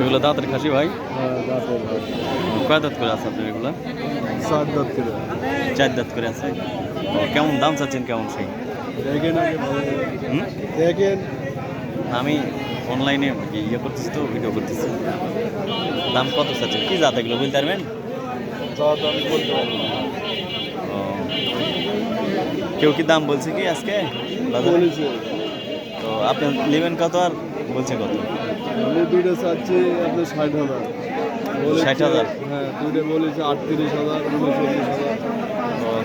এগুলো দাঁতের খাসি ভাই? হ্যাঁ কয় দাঁত করে আছে আপনার এগুলো? সাত দাঁত করে। চার দাঁত করে আছে। কেমন দাম চাচ্ছেন কেমন সেই? দেখেন আমি অনলাইনে ইয়ে করতেছি তো ভিডিও করতেছি। দাম কত চাচ্ছেন? কি জাত এগুলো বলতে পারবেন? কেউ কি দাম বলছে কি আজকে? তো আপনি নেবেন কত আর বলছে কত? আমি দুইটা চাচ্ছি আপনার ষাট হাজার। বলেছে- 60,000? হ্যাঁ দুইটা বলেছে আটত্রিশ হাজার উনচল্লিশ হাজার।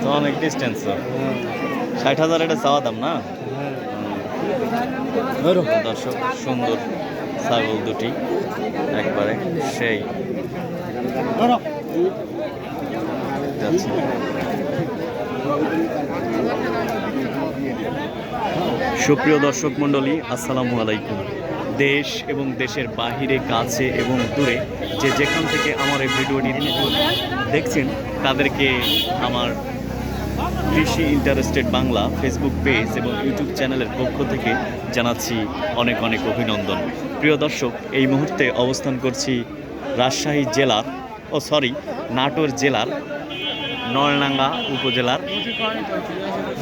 তো অনেক ডিস্টেন্স হ্যাঁ। ষাট হাজার এটা চাওয়া দাম না? হ্যাঁ। দর্শক সুন্দর ছাগল দুটি একবারে সেই। সুপ্রিয় দর্শক মণ্ডলী আসসালামু আলাইকুম। দেশ এবং দেশের বাহিরে, কাছে এবং দূরে যে যেখান থেকে আমার এই ভিডিওটি দেখছেন, তাদেরকে আমার কৃষি ইন্টারেস্টেড বাংলা ফেসবুক পেজ এবং ইউটিউব চ্যানেলের পক্ষ থেকে জানাচ্ছি অনেক অনেক অভিনন্দন। প্রিয় দর্শক, এই মুহূর্তে অবস্থান করছি রাজশাহী জেলার, ও সরি, নাটোর জেলার, নরনাঙ্গা উপজেলার,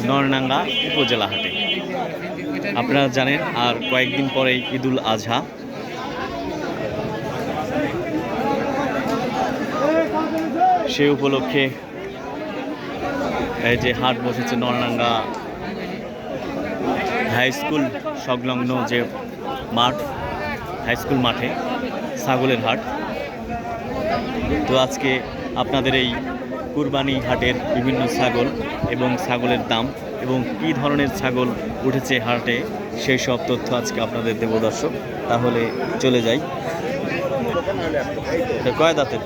নরনাঙ্গা উপজেলা হাটে। আপনারা জানেন, আর কয়েকদিন পরেই ঈদুল আজহা। সে উপলক্ষে এই যে হাট বসেছে নরনাঙ্গা হাই স্কুল, সংলগ্ন যে মাঠ, হাই স্কুল মাঠে, ছাগলের হাট। তো আজকে আপনাদের এই কুরবানি হাটের বিভিন্ন ছাগল এবং ছাগলের দাম এবং কী ধরনের ছাগল উঠেছে হাটে, সেই সব তথ্য আজকে আপনাদের দেব দর্শক। তাহলে চলে যাই। কয় দাঁতের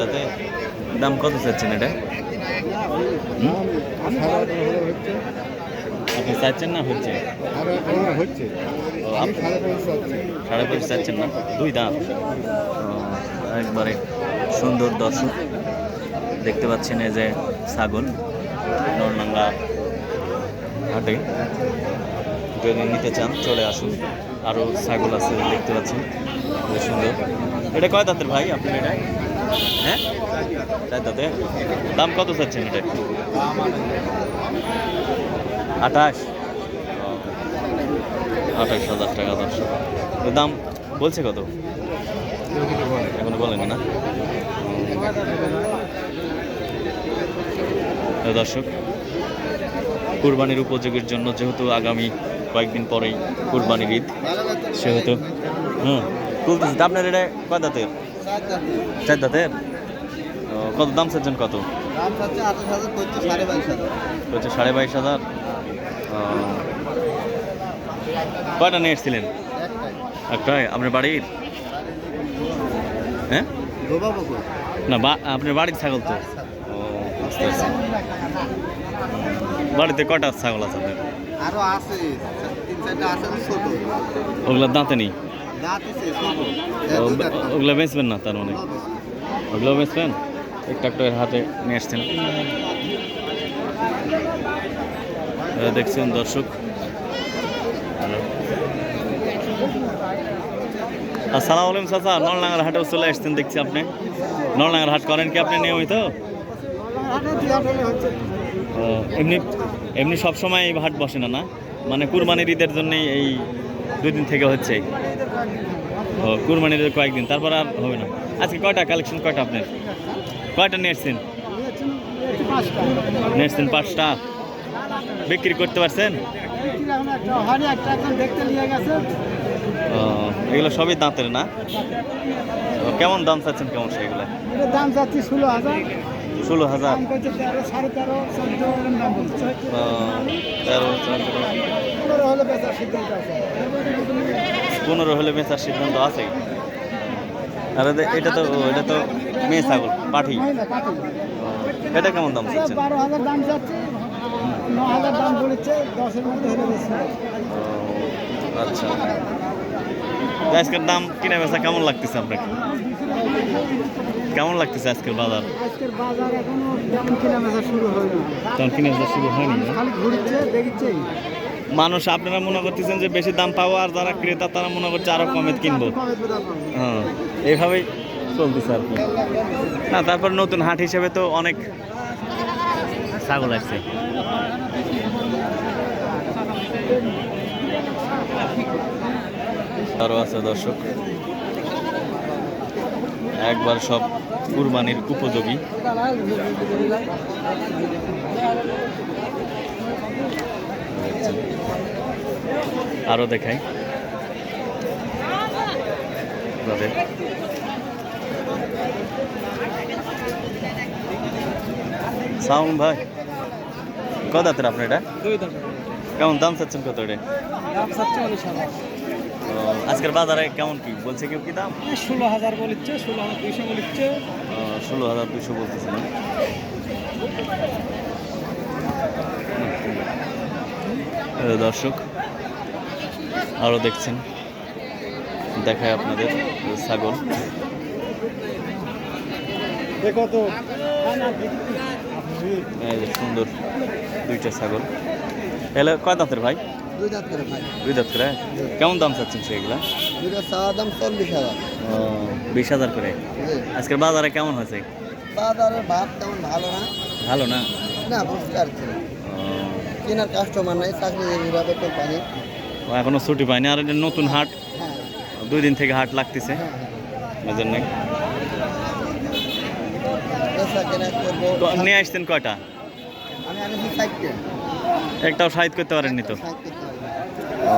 দাঁতে? দাম কত চাচ্ছেন এটা? আপনি চাচ্ছেন না হচ্ছে? সাড়ে পাঁচ চাচ্ছেন না? দুই দাঁত? একবারে সুন্দর দর্শক। দেখতে পাচ্ছেন এই যে ছাগল, নরনাঙ্গা হাটে। যদি নিতে চান, চলে আসুন। আরও ছাগল আছে, দেখতে পাচ্ছেন। খুব সুন্দর। এটা কয় দাঁতের ভাই আপনি এটা? হ্যাঁ? চার দাঁতে। দাম কত চাচ্ছেন এটা? আঠাশ। আঠাশ হাজার টাকা দর্শক। দাম বলছে কত? এখনও বলেনি না। দর্শক কুরবানির উপযোগের জন্য যেহেতু আগামী কয়েকদিন পরেই কুরবানির ঈদ সেহেতু হুম তুলতেছি তা আপনার এটা কয় দাঁতের? চার দাঁতের? কত দাম চাচ্ছেন কত? হচ্ছে সাড়ে বাইশ হাজার। কয়টা নিয়ে এসেছিলেন? একটাই। আপনার বাড়ির? হ্যাঁ? না বা আপনার বাড়ির ছাগল তো? ও বুঝতে বাড়িতে কটা ছাগল আছে আপনার? আরও আছে তিন চারটা আছে ছোট। ওগুলোর দাঁতে নেই? ওগুলো বেচবেন না তার মানে? ওগুলো বেচবেন? একটা একটা হাতে নিয়ে আসছেন। দেখছেন দর্শক। আসসালামু আলাইকুম চাচা। নলনাঙ্গার হাটে চলে আসছেন দেখছি আপনি। নলনাঙ্গার হাট করেন কি আপনি নিয়মিত? এমনি এমনি সব সময় এই হাট বসে না না? মানে কুরবানির ঈদের জন্যই এই দুই দিন থেকে হচ্ছে? ও, কুরবানির কয়েকদিন, তারপর আর হবে না। আজকে কয়টা কালেকশন, কয়টা আপনার? কয়টা নিয়ে এসছেন নিয়ে এসছেন পাঁচটা। বিক্রি করতে পারছেন? এগুলো সবই দাঁতের না? কেমন দাম চাচ্ছেন কেমন সেগুলো দাম যাচ্ছে ষোলো হাজার। ষোলো হাজার। পনেরো হলে বেচার সিদ্ধান্ত আছে। আর এটা তো এটা তো মেয়ে ছাগল পাঠি। ও, এটা কেমন দাম চাচ্ছেন? বারো হাজার দাম যাচ্ছে ন হাজার দাম বলেছে দশের মধ্যে হলে বেশি ও, আচ্ছা। আজকের দাম কিনে বেচা কেমন লাগতেছে আপনাকে? কেমন লাগতেছে আজকের বাজার? আজকের বাজার এখনও যেমন কেনা বেচা শুরু হয়নি। তখন কিনে বেচা শুরু হয়নি খালি ঘুরছে দেখছে মানুষ আপনারা মনে করতেছেন যে বেশি দাম পাবো আর যারা ক্রেতা তারা মনে করছে আরও কমে কিনবো। হ্যাঁ এইভাবেই চলতেছে আর কি। না তারপর নতুন হাট হিসেবে তো অনেক ছাগল আসছে। আরও আছে দর্শক। একবার সব কুরবানির উপযোগী। আরও দেখাই। সাউন্ড ভাই কত দাঁতের আপনার এটা? কেমন দাম চাচ্ছেন কত ও, আজকের বাজারে কেমন কি? বলছে কেউ কি দাম? ষোলো হাজার বলিচ্ছে ষোলো হাজার দুইশো বলিচ্ছে। ষোলো হাজার দুশো বলতেছে না? দর্শক আরও দেখছেন। দেখায় আপনাদের ছাগল। দেখো তো। সুন্দর দুইটা ছাগল। এলে কয় দাঁতের ভাই? দুই দাঁত করে কেমন দাম চাচ্ছেন সেগুলা? দাম চল্লিশ হাজার। বিশ হাজার করে? আজকের বাজারে কেমন হয়েছে? বাজারের ভাত তেমন ভালো না। ভালো না? না পরিষ্কার ছিল কেনার কাস্টমার নাই চাকরিজীবীরা বেতন পানি এখনও ছুটি পাইনি। আর এটা নতুন হাট। হ্যাঁ। দুই দিন থেকে হাট লাগতেছে। হ্যাঁ এজন্য। বেচা কেনা নিয়ে আসছেন কয়টা? আমি আনেছি সাইডকে একটাও সাহিত্য করতে পারেননি তো? ও।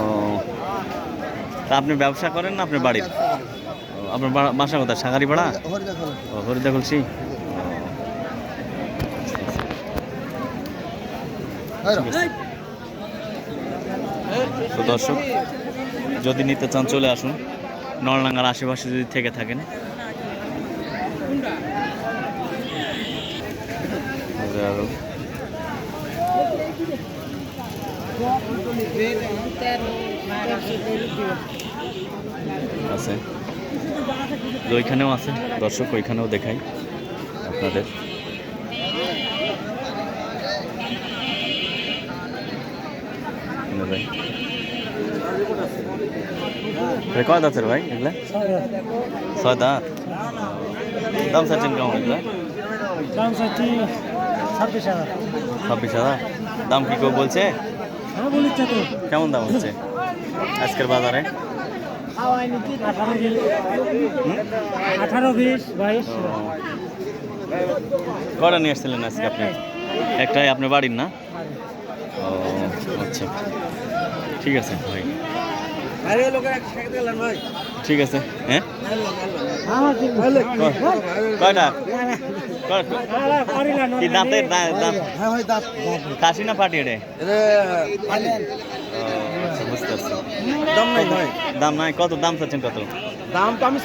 তা আপনি ব্যবসা করেন না আপনার বাড়ির? আপনার বাসা কোথায়? সাগারি হরিদা ও, হরিদা খুলছি তো দর্শক, যদি নিতে চান চলে আসুন। নলডাঙ্গার আশেপাশে যদি থেকে থাকেন যে আরও আছে। তো ওইখানেও আছে। দর্শক ওইখানেও দেখাই আপনাদের। কয় দাঁতের ভাই এগুলা? ছয় দাঁত। দাম চাচ্ছেন কেমন এগুলা? দাম চাচ্ছি ছাব্বিশ হাজার। ছাব্বিশ হাজার। দাম কি কেউ বলছে? কেমন দাম হচ্ছে আজকের বাজারে। কটা নিয়ে আসছিলেন আজকে আপনি? একটাই আপনার বাড়ির না? ও আচ্ছা। ঠিক আছে, ভাই। ঠিক আছে হ্যাঁ? কয়টা? কয়- কি দাঁত ভাই কাশি না পাটি দাঁত আচ্ছা বুঝতে পারছি। দাম নাই? কত দাম চাচ্ছেন কত? দাম তো আমি